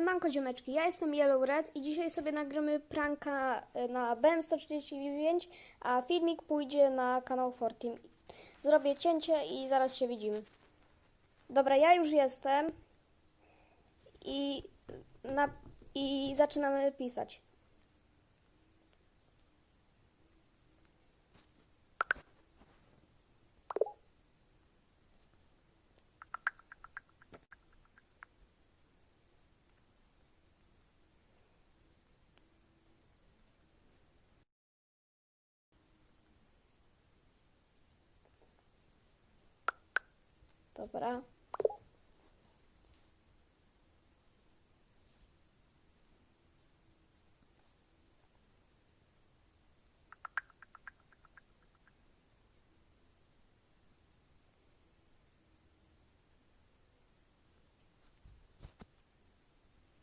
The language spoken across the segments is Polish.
Manko ziomeczki, ja jestem Yellow Red i dzisiaj sobie nagramy pranka e, na BM149, a filmik pójdzie na kanał Fortim. Zrobię cięcie i zaraz się widzimy. Dobra, ja już jestem i, na, i zaczynamy pisać. Dobra.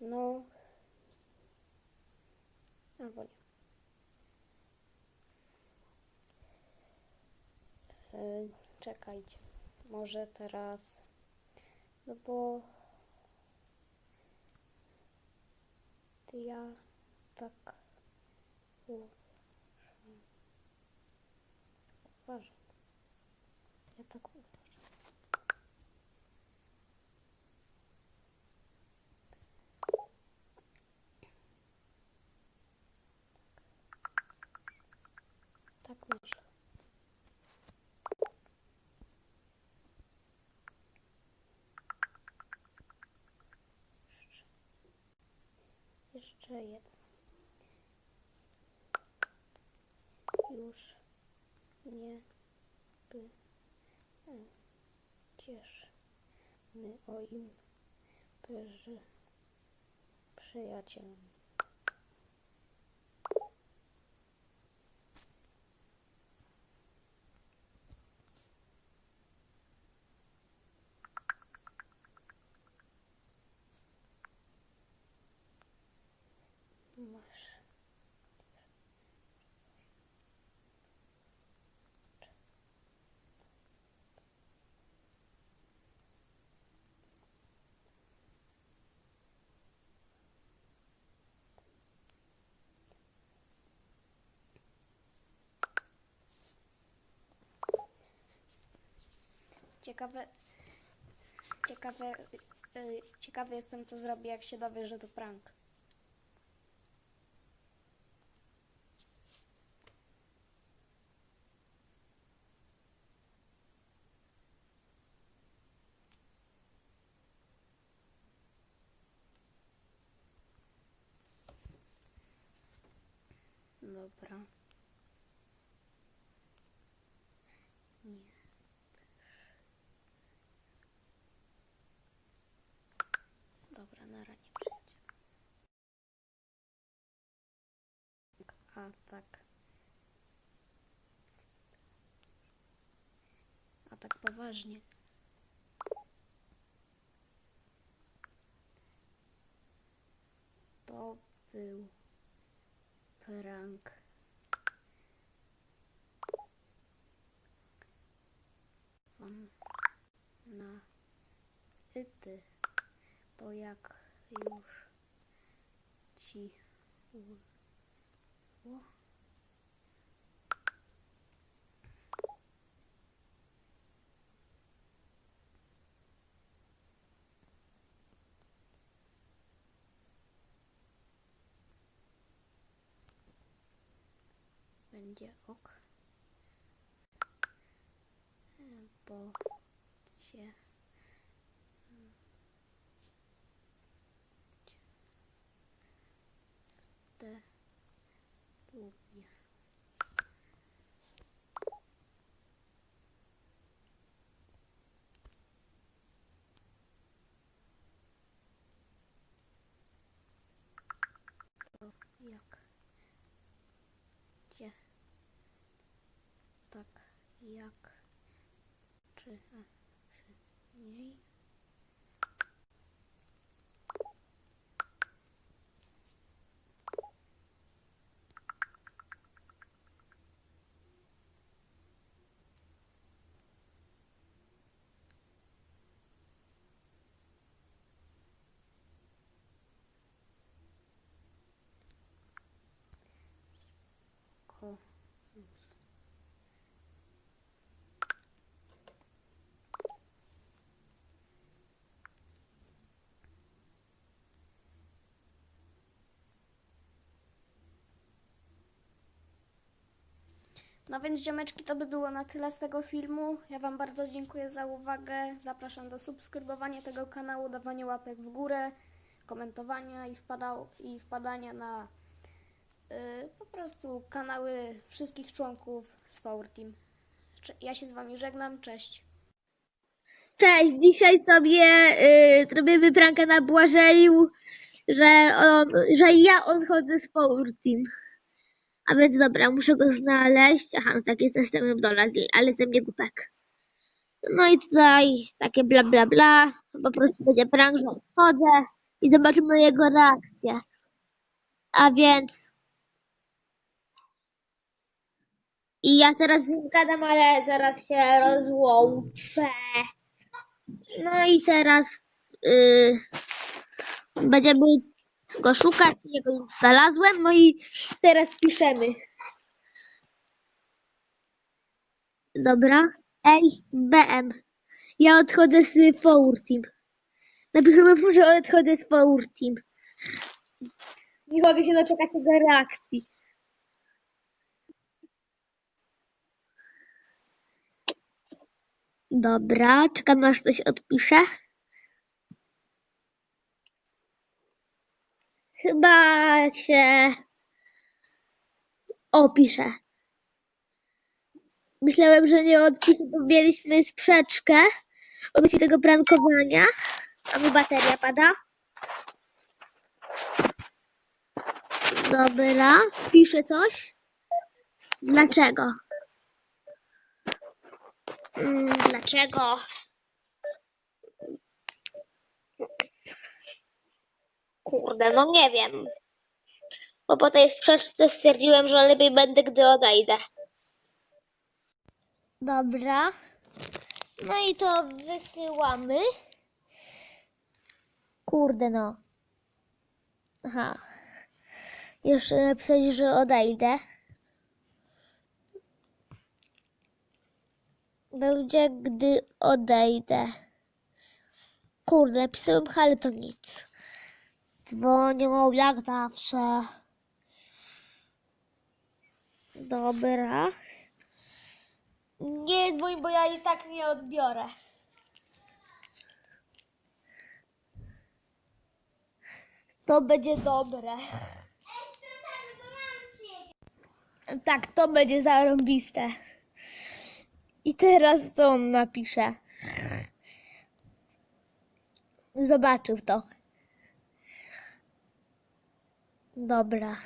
No. Albo nie. E, czekajcie. Może teraz. No bo. Ja tak uważam. Tak myślę. Jeszcze jeden. Już nie by cieszmy o im przy przyjacielem. Ciekawe, ciekawe, y, ciekawy jestem, co zrobi, jak się dowie, że to prank. Dobra. Nie. Dobra, na ranie przyjdzie. A tak. A tak poważnie. To był prank. Wam na ty to jak już ci było. Będzie ok. E, Bo cię jak? Cię tak jak? Czy a, czy niej No więc ziomeczki, to by było na tyle z tego filmu. Ja Wam bardzo dziękuję za uwagę. Zapraszam do subskrybowania tego kanału, dawania łapek w górę, komentowania i, wpadał, i wpadania na kanały wszystkich członków z Power Team. Ja się z Wami żegnam, cześć. Cześć, dzisiaj sobie y, zrobimy prankę na Błażeju, że, on, że ja odchodzę z Power Team. A więc dobra, muszę go znaleźć. Aha, no tak jest na samym dole, ale ze mnie głupek. No i tutaj takie bla bla bla. Po prostu będzie prank, że odchodzę i zobaczymy jego reakcję. A więc... I ja teraz z nim gadam, ale zaraz się rozłączę. No i teraz yy, będziemy go szukać. Ja go już znalazłem. No i teraz piszemy. Dobra. Ej, BM. Ja odchodzę z Power Team. Napiszemy mu, że odchodzę z Power Team. Nie mogę się doczekać jego reakcji. Dobra, czekam aż coś odpisze. Chyba się opisze. Myślałem, że nie odpisze, bo mieliśmy sprzeczkę odnośnie tego prankowania. A mu bateria pada. Dobra, pisze coś. Dlaczego? Mm, Dlaczego? Kurde, no nie wiem. Bo po tej sprzeczce stwierdziłem, że lepiej będę, gdy odejdę. Dobra. No i to wysyłamy. Kurde no. Aha. Jeszcze napisać, że odejdę. Będzie, gdy odejdę. Kurde, napisałem, ale to nic. Dzwonią jak zawsze. Dobra. Nie dzwoń, bo ja i tak nie odbiorę. To będzie dobre. Tak, to będzie zarąbiste. I teraz co on napisze? Zobaczył to. Dobra.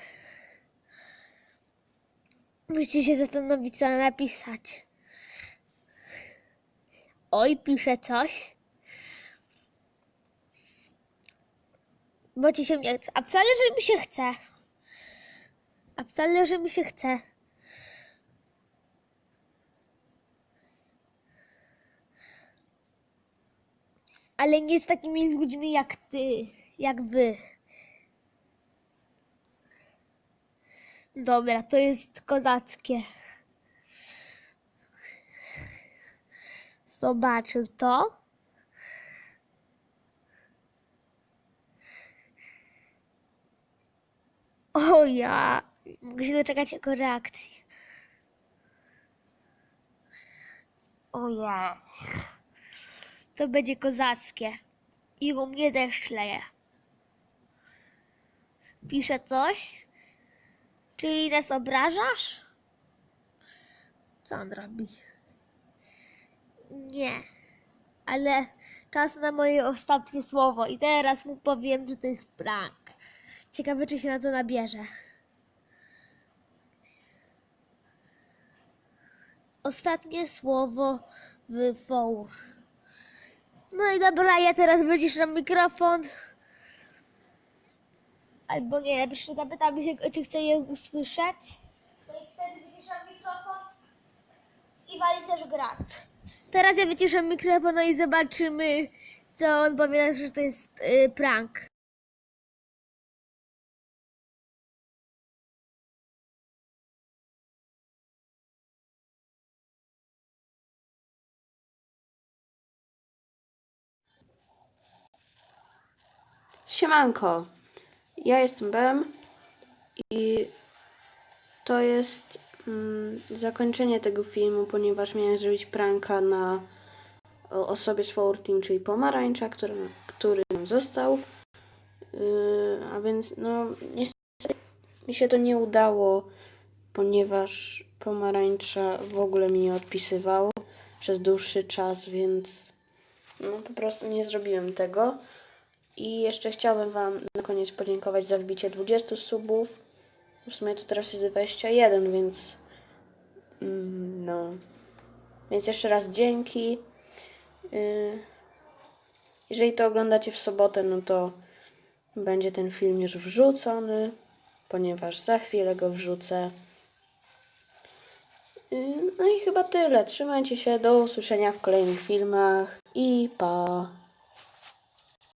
Musicie się zastanowić, co napisać. Oj, pisze coś. Bo ci się nie chce. A wcale, że mi się chce. A wcale, że mi się chce. Ale nie z takimi ludźmi jak ty, jak wy. Dobra, to jest kozackie. Zobaczył to. O ja, mogę się doczekać jego reakcji. O ja. To będzie kozackie. I u mnie deszcz leje. Pisze coś? Czyli nas obrażasz? Co on robi? Nie. Ale czas na moje ostatnie słowo i teraz mu powiem, że to jest prank. Ciekawe, czy się na to nabierze. Ostatnie słowo w four. No i dobra, ja teraz wyciszam mikrofon. Albo nie, jeszcze zapytam się, czy chce je usłyszeć. No i wtedy wyciszam mikrofon i wali też grat. Teraz ja wyciszę mikrofon no i zobaczymy, co on powie, że to jest y, prank. Siemanko, ja jestem Bem i to jest mm, zakończenie tego filmu, ponieważ miałem zrobić pranka na osobie z Flower Team, czyli pomarańcza, który, który nam został. Yy, a więc no niestety mi się to nie udało, ponieważ pomarańcza w ogóle mi nie odpisywał przez dłuższy czas, więc no po prostu nie zrobiłem tego. I jeszcze chciałbym Wam na koniec podziękować za wbicie 20 subów. W sumie to teraz jest 21, więc mm, no. Więc jeszcze raz dzięki. Yy, jeżeli to oglądacie w sobotę, no to będzie ten film już wrzucony, ponieważ za chwilę go wrzucę. Yy, No i chyba tyle. Trzymajcie się. Do usłyszenia w kolejnych filmach i pa.